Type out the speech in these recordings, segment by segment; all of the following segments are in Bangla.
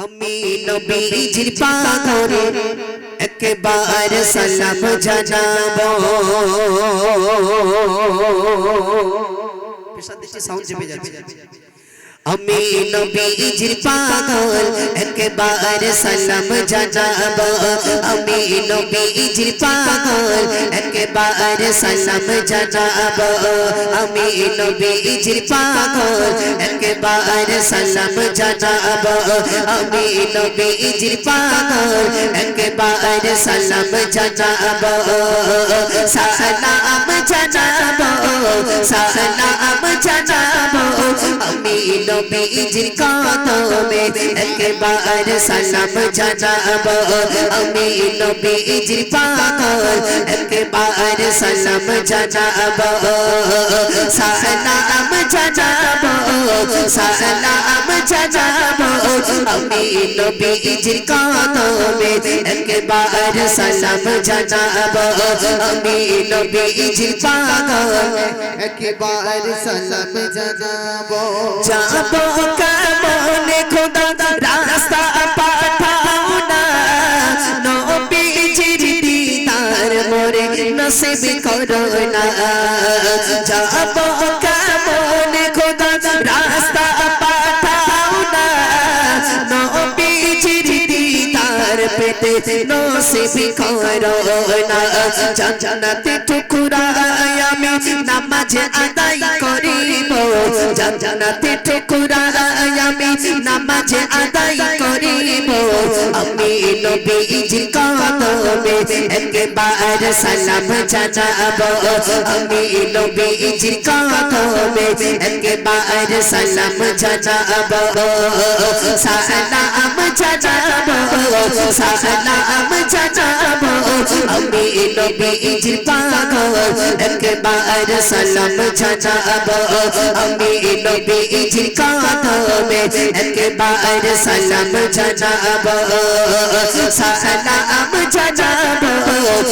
আমি নবীজির পাগল একবার সালাম জানাব সাউন্ড চেপে যাচ্ছে আমি নবীজির পাগল একবার সালাম জানাব আমি নবীজির পাগল একবার সালাম জানাব আমি নবীজির পাগল একবার সালাম জানাব আমি নবীজির পাগল একবার সালাম জানাব সালাম জানাব সালাম জানাব আমি নবীজির কদমে একবার সালাম জানাব আমি নবীজির পাগল একবার সালাম জানাব সালাম জানাব সালাম জানাব আমি নবীজির কদমে একবার সালাম জানাব আমি নবীজির পাগল একবার সালাম জানাব যাব কেমনে খোদা রাস্তা পাঠাও না নবীজির দিদার মোরে নসিব করো না যাব পেতে নসিব করো না। জান্নাতে টুকুরায় আমি নামাজ আদায় করিব। জান্নাতে টুকুরায় আমি নামাজ আদায় করিব। আমি নবীজির কদমে একবার সালাম জানাব আমি নবীজির কদমে একবার সালাম জানাব সালাম জানাব সালাম জানাব আমি নবীজির পাগল একবার সালাম জানাব আমি নবীজির কদমে একবার সালাম জানাব সালাম জানাব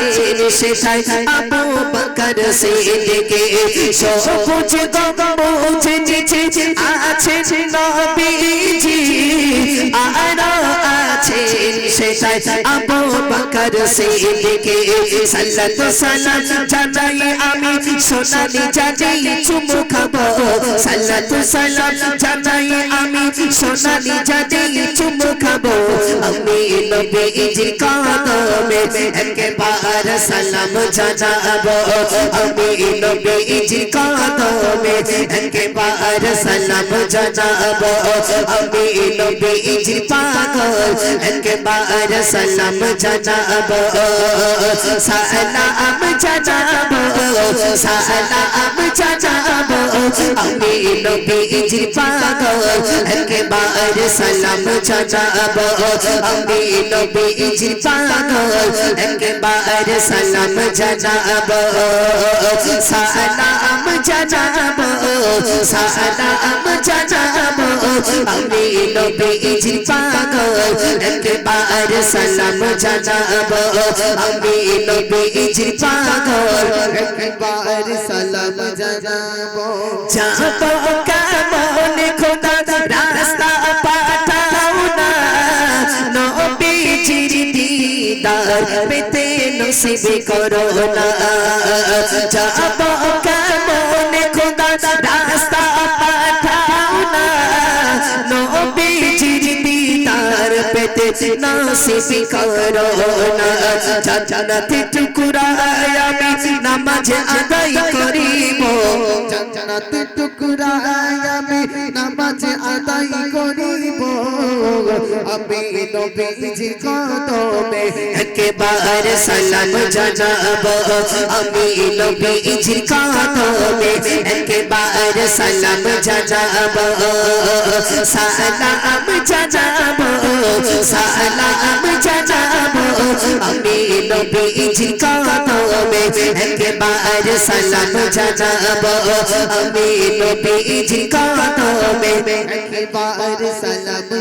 আছে সেটাই আবু বকর সিদ্দিকে সবুজ গম্বুজে নিচে আছে নবীজি। আছে সেটাই আবু বকর সিদ্দিকে সাল্লাল্লাহু সালাম জানাই আমি সোনালি জানাই চুমু খাব। সাল্লাতু সালাম জানাই আমি সোনালি জানাই চুমু খাব। আমি নবীজির কদমে একবার সালাম জানাব। আমি নবীজির কদমে একবার সালাম জানাব আমি নবীজি পাগল একবার সালাম জানাব সালাম জানাব সালাম জানাব আমি নবীজির পাগল একবার সালাম জানাব আমি নবীজির পাগল একবার সালাম জানাব সালাম জানাব সালাম জানাব আমি নবীজির পাগল একবার সালাম জানাব আমি নবীজির পাগল একবার সালাম জানাব যাব কেমন খোদা রাস্তা পাঠাও না। নবীজির দিদার পেতে নসিব করো না। যাব কেমন খোদা রাস্তা পাঠাও না। নবীজির দিদার পেতে নসিব করো না। জান্নাতে টুকুরায় নবীজির কদমে একবার সালাম জানাব আমি নবীজির কদমে একবার সালাম জানাব সালাম জানাব সালাম জানাব আমি নবীজির কদমে একবার সালাম জানাব আমি নবীজি কদমে একবার সালাম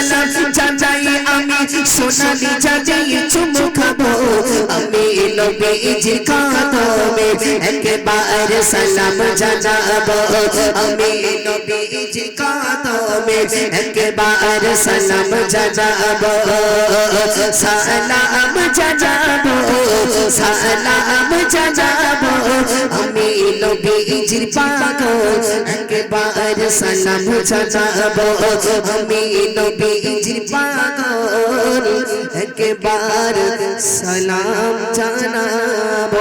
সালাম চাচাই আমি। সোনালি চাচাই আমি নবীজি কদমে একবার সালাম জানাব আমি নবীজি কদমে একবার সালাম জানাব সালাম জানাব সালাম জানাব আমি নবীজির পাগল একবার সালাম জানাব আমি নবীজির পাগল একবার সালাম জানাব।